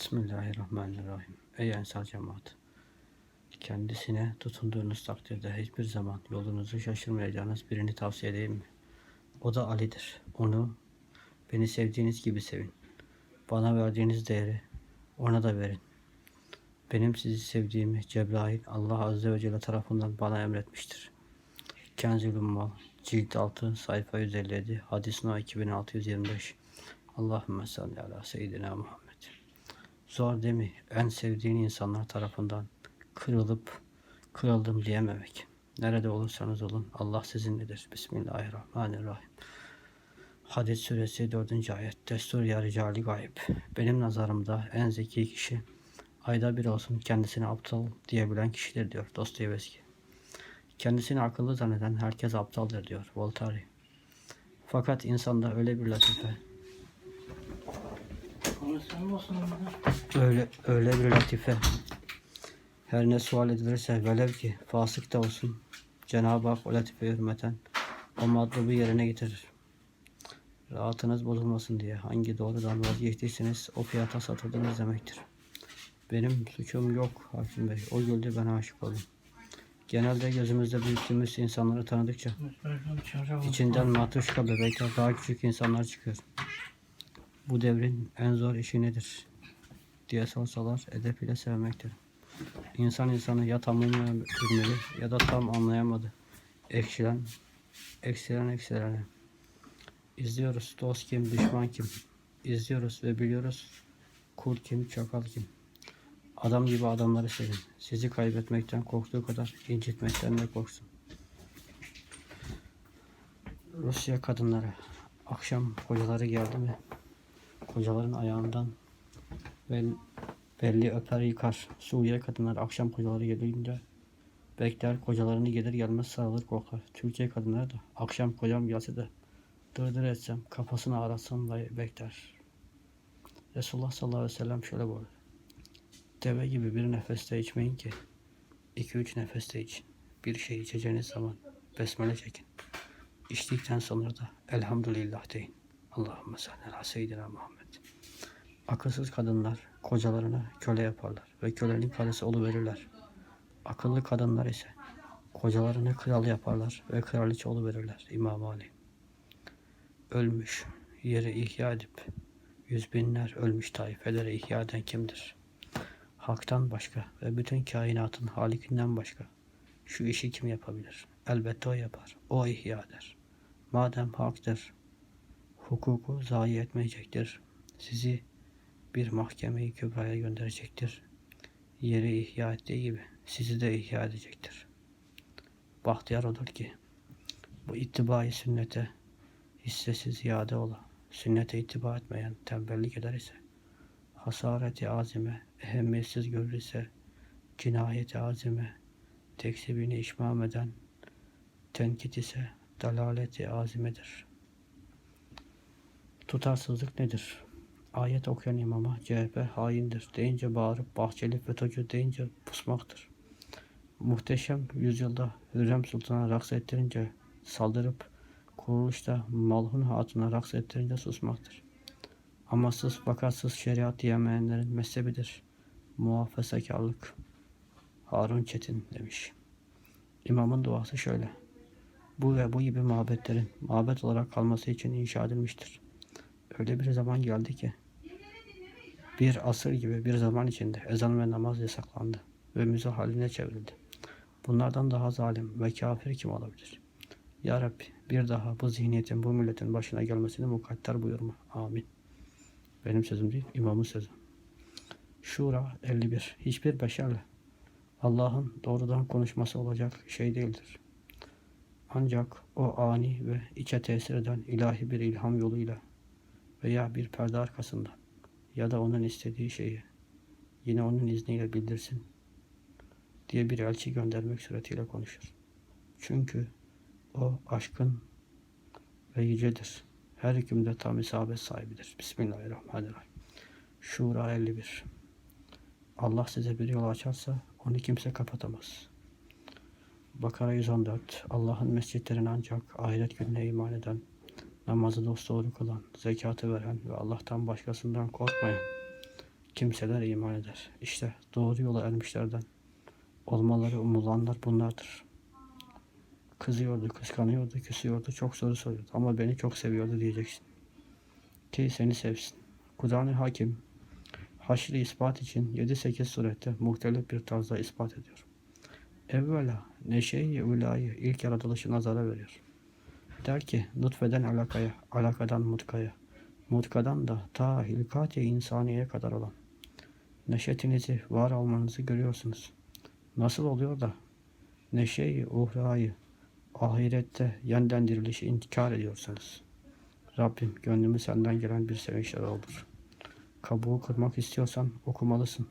Bismillahirrahmanirrahim. Ey ensar cemaat! Kendisine tutunduğunuz takdirde hiçbir zaman yolunuzu şaşırmayacağınız birini tavsiye edeyim mi? O da Ali'dir. Onu beni sevdiğiniz gibi sevin. Bana verdiğiniz değeri ona da verin. Benim sizi sevdiğimi Cebrail Allah Azze ve Celle tarafından bana emretmiştir. Kenzül Ummal Cilt 6 sayfa 157 Hadis no 2625 Allahümme salli ala seyyidina Muhammed. Zor değil mi? En sevdiğin insanlar tarafından kırılıp kırıldım diyememek. Nerede olursanız olun Allah sizinledir. Bismillahirrahmanirrahim. Hadis suresi 4. ayet. Destur ya ricali gayb. Benim nazarımda en zeki kişi ayda bir olsun kendisine aptal diyebilen kişidir diyor Dostoyevski. Kendisini akıllı zanneden herkes aptaldır diyor Voltaire. Fakat insanda öyle bir latife. Öyle öyle bir latife her ne sual edilirse velev ki fasık da olsun Cenab-ı Hak o latifeye hürmeten o matlubu yerine getirir. Rahatınız bozulmasın diye hangi doğrudan vazgeçtiyseniz o fiyata satıldınız demektir. Benim suçum yok Hakim Bey. O güldü ben aşık oldum. Genelde gözümüzde büyüttüğümüz insanları tanıdıkça İçinden matruşka bebekler daha küçük insanlar çıkıyor. Bu devrin en zor işi nedir? diye sorsalar edep ile sevmektir. İnsan insanı ya tamamlayabilmeli ya da tam anlayamadı. Ekşilen, eksilen eksilene. İzliyoruz dost kim, düşman kim. İzliyoruz ve biliyoruz kurt kim, çakal kim. Adam gibi adamları sevin. Sizi kaybetmekten korktuğu kadar incitmekten de korksun. Rusya kadınları akşam kocaları geldi mi kocaların ayağından bel, belli öper yıkar. Suriye kadınları akşam kocaları gelince bekler kocalarını gelir gelmez sarılır korkar. Türkiye kadınları da akşam kocam gelse de dırdır etsem kafasını aratsam da bekler. Resulullah sallallahu aleyhi ve sellem şöyle buyurdu. Deve gibi bir nefeste içmeyin ki iki üç nefeste için. Bir şey içeceğiniz zaman besmele çekin. İçtikten sonra da elhamdülillah deyin. Allahümme salli ala seyyidina Muhammed. Akılsız kadınlar kocalarını köle yaparlar ve kölenin karısı oluverirler. Akıllı kadınlar ise kocalarını kral yaparlar ve kraliçe oluverirler. İmam Ali. Ölmüş, yeri ihya edip yüz binler ölmüş taifeleri ihya eden kimdir? Hak'tan başka ve bütün kainatın halikinden başka şu işi kim yapabilir? Elbette o yapar. O ihya eder. Madem haktır, hukuku zayi etmeyecektir. Sizi bir mahkemeyi kübraya gönderecektir. Yeri ihya ettiği gibi sizi de ihya edecektir. Bahtiyar odur ki bu ittibai sünnete hissesiz iade ola, sünnete ittiba etmeyen tembellik eder ise, hasareti azime, ehemmiyetsiz görür ise, cinayeti azime, teksibini işmam eden, tenkit ise dalaleti azimedir. Tutarsızlık nedir? Ayet okuyan imama CHP haindir deyince bağırıp Bahçeli FETÖ'cü deyince pusmaktır. Muhteşem yüzyılda Hürrem Sultan'a raks ettirince saldırıp kuruluşta Malhun Hatun'a raks ettirince susmaktır. Amasız fakatsız şeriat diyemeyenlerin mezhebidir. Muhafazakarlık. Harun Çetin demiş. İmamın duası şöyle. Bu ve bu gibi mabetlerin mabet olarak kalması için inşa edilmiştir. Öyle bir zaman geldi ki bir asır gibi bir zaman içinde ezan ve namaz yasaklandı ve müze haline çevrildi. Bunlardan daha zalim ve kafir kim olabilir? Ya Rabbi bir daha bu zihniyetin bu milletin başına gelmesini mukadder buyurma. Amin. Benim sözüm değil, imamın sözü. Şura 51. Hiçbir beşerle Allah'ın doğrudan konuşması olacak şey değildir. Ancak o ani ve içe tesir eden ilahi bir ilham yoluyla veya bir perde arkasında ya da onun istediği şeyi yine onun izniyle bildirsin diye bir elçi göndermek suretiyle konuşur. Çünkü o aşkın ve yücedir. Her hükümde tam isabet sahibidir. Bismillahirrahmanirrahim. Şura 51 Allah size bir yol açarsa onu kimse kapatamaz. Bakara 114 Allah'ın mescitlerini ancak ahiret gününe iman eden, namazı dosdoğru kılan, zekatı veren ve Allah'tan başkasından korkmayan, kimseler iman eder. İşte doğru yola ermişlerden olmaları umulanlar bunlardır. Kızıyordu, kıskanıyordu, küsüyordu, çok soru soruyordu ama beni çok seviyordu diyeceksin. Ki seni sevsin. Kur'an-ı Hakim haşri ispat için 7-8 surette muhtelif bir tarzda ispat ediyor. Evvela neşe-i ilk yaratılışı nazara veriyor. Der ki nutfeden alakaya, alakadan mutkaya, mutkadan da ta hilkat-i insaniye kadar olan neşetinizi, var olmanızı görüyorsunuz. Nasıl oluyor da neşe-i uhrayı, ahirette yeniden dirilişi inkar ediyorsunuz. Rabbim gönlümü senden gelen bir sevinçler olur. Kabuğu kırmak istiyorsan okumalısın.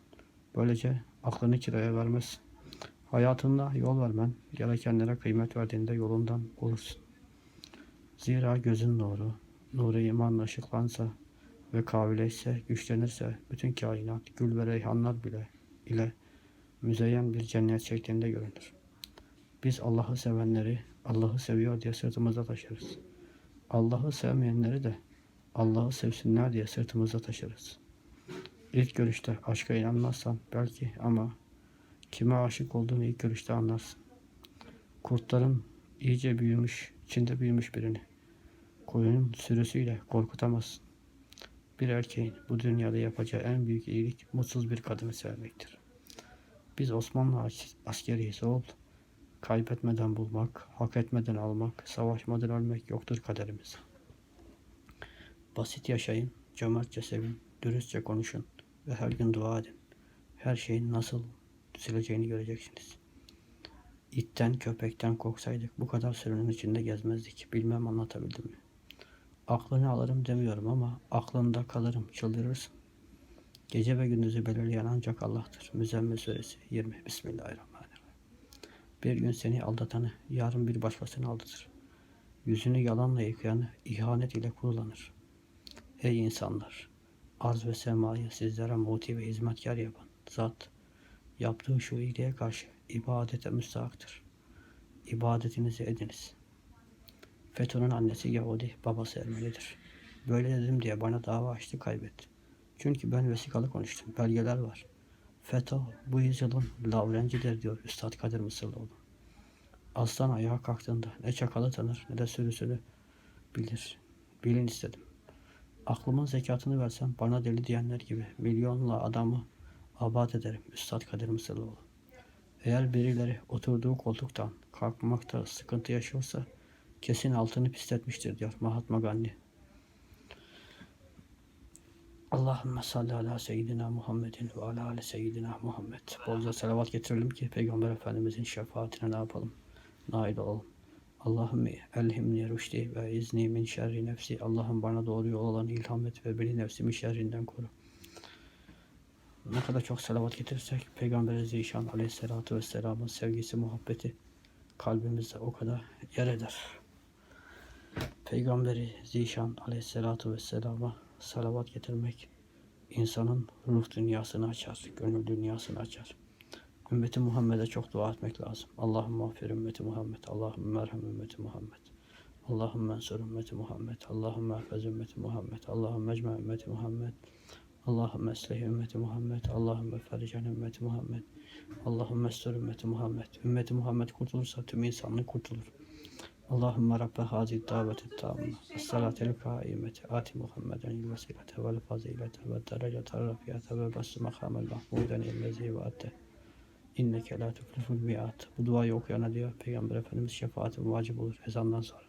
Böylece aklını kiraya vermezsin. Hayatında yol vermen, gerekenlere kıymet verdiğinde yolundan olursun. Zira gözün nuru, nuru imanla ışıklansa ve kavileyse, güçlenirse bütün kainat, gül ve reyhanlar bile ile müzeyyen bir cennet şeklinde görünür. Biz Allah'ı sevenleri Allah'ı seviyor diye sırtımızda taşırız. Allah'ı sevmeyenleri de Allah'ı sevsinler diye sırtımızda taşırız. İlk görüşte aşka inanmazsan belki ama kime aşık olduğunu ilk görüşte anlarsın. Kurtların iyice büyümüş, içinde büyümüş birini koyunun sürüsüyle korkutamazsın. Bir erkeğin bu dünyada yapacağı en büyük iyilik mutsuz bir kadını sevmektir. Biz Osmanlı as- askeriyiz oğul. Kaybetmeden bulmak, hak etmeden almak, savaşmadan ölmek yoktur kaderimiz. Basit yaşayın, cömertçe sevin, dürüstçe konuşun ve her gün dua edin. Her şeyin nasıl düzeleceğini göreceksiniz. İtten köpekten korksaydık bu kadar sürünün içinde gezmezdik. Bilmem anlatabildim mi? Aklını alırım demiyorum ama aklında kalırım, çıldırırsın. Gece ve gündüzü belirleyen ancak Allah'tır. Müzzemmil Suresi 20. Bismillahirrahmanirrahim. Bir gün seni aldatanı, yarın bir başkasını aldatır. Yüzünü yalanla yıkayanı ihanet ile kurulanır. Ey insanlar! Arz ve semayı sizlere muti ve hizmetkar yapan zat, yaptığı şu iyiliğe karşı ibadete müstahaktır. İbadetinizi ediniz. FETÖ'nün annesi Yahudi, babası Ermenidir. Böyle dedim diye bana dava açtı kaybetti. Çünkü ben vesikalı konuştum, belgeler var. FETÖ bu yüzyılın lavrencidir diyor Üstad Kadir Mısırlıoğlu. Aslan ayağa kalktığında ne çakalı tanır ne de sürüsünü bilir. Bilin istedim. Aklımın zekatını versem bana deli diyenler gibi milyonla adamı abat ederim Üstad Kadir Mısırlıoğlu. Eğer birileri oturduğu koltuktan kalkmakta sıkıntı yaşıyorsa kesin altını pisletmiştir diyor Mahatma Gandhi. Allahümme salli ala seyyidina Muhammedin ve ala ale seyyidina Muhammed. Bolca salavat getirelim ki Peygamber Efendimizin şefaatine ne yapalım? Nail olalım. Allahümme elhimni rüşdi ve izni min şerri nefsi. Allah'ım bana doğru yol olanı ilham et ve beni nefsimin şerrinden koru. Ne kadar çok salavat getirirsek Peygamber Zişan Aleyhisselatü Vesselam'ın sevgisi, muhabbeti kalbimizde o kadar yer eder. Peygamberi Zişan Aleyhisselatü Vesselam'a salavat getirmek insanın ruh dünyasını açar, gönül dünyasını açar. Ümmeti Muhammed'e çok dua etmek lazım. Allahümme mağfir ümmeti Muhammed, Allahümme merhem ümmeti Muhammed. Allahümme ensur ümmeti Muhammed, Allahümme ehfez ümmeti Muhammed, Allahümme ecme ümmeti Muhammed. Allahümme eslih ümmeti Muhammed, Allahümme fericen ümmeti Muhammed, Allahümme estur ümmeti Muhammed. Ümmeti Muhammed kurtulursa tüm insanlık kurtulur. Allahümme Rabbe hazi daveti tamme, es-salatel kaimeti, ati Muhammeden il vesilete vel fazilete ve derecete rafiyete ve bessu makamel mahmuden illezi ve atte. İnneke la tufliful mi'at. Bu duayı okuyana diyor Peygamber Efendimiz şefaatin vacip olur ezandan sonra.